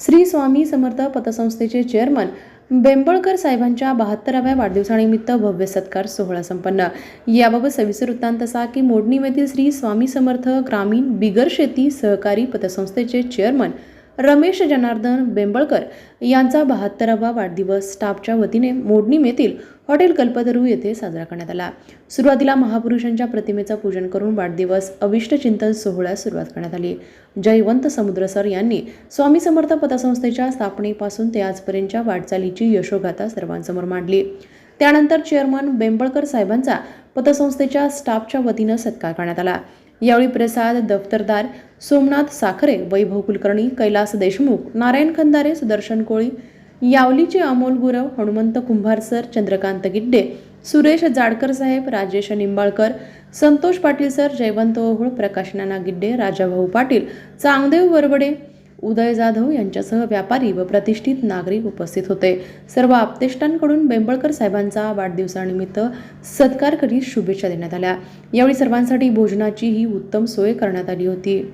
Shri Swami Samarth पतसंस्थेचे chairman बेंबळकर साहेबांच्या बहात्तराव्या वाढदिवसानिमित्त भव्य सत्कार सोहळा संपन्न. याबाबत सविस्तर वृत्तांत असा की मोडणीमधील श्री स्वामी समर्थ ग्रामीण बिगर शेती सहकारी पतसंस्थेचे चेअरमन रमेश जनार्दन बेंबळकर यांचा बहात्तरावा वाढदिवस स्टाफच्या वतीने मोडणीम येथील हॉटेल कल्पतरू येथे साजरा करण्यात आला. सुरुवातीला महापुरुषांच्या प्रतिमेचं पूजन करून वाढदिवस अविष्ट चिंतन सोहळ्यास सुरुवात करण्यात आली. जयवंत समुद्र सर यांनी स्वामी समर्थ पतसंस्थेच्या स्थापनेपासून ते आजपर्यंतच्या वाटचालीची यशोगाथा सर्वांसमोर मांडली. त्यानंतर चेअरमन बेंबळकर साहेबांचा पतसंस्थेच्या स्टाफच्या वतीनं सत्कार करण्यात आला. यावेळी प्रसाद दफ्तरदार सोमनाथ साखरे वैभव कुलकर्णी कैलास देशमुख नारायण खंदारे सुदर्शन कोळी यावलीचे अमोल गुरव हनुमंत कुंभार सर चंद्रकांत गिड्डे सुरेश जाडकर साहेब राजेश निंबाळकर संतोष पाटील सर जयवंत ओहोळ प्रकाश नाना गिड्डे राजाभाऊ पाटील चांगदेव वरवडे उदय जाधव यांच्यासह व्यापारी व प्रतिष्ठित नागरिक उपस्थित होते. सर्व आपतेष्टांकडून बेंबळकर साहेबांचा वाढदिवसानिमित्त सत्कार करीत शुभेच्छा देण्यात आल्या. यावेळी सर्वांसाठी भोजनाची ही उत्तम सोय करण्यात आली होती.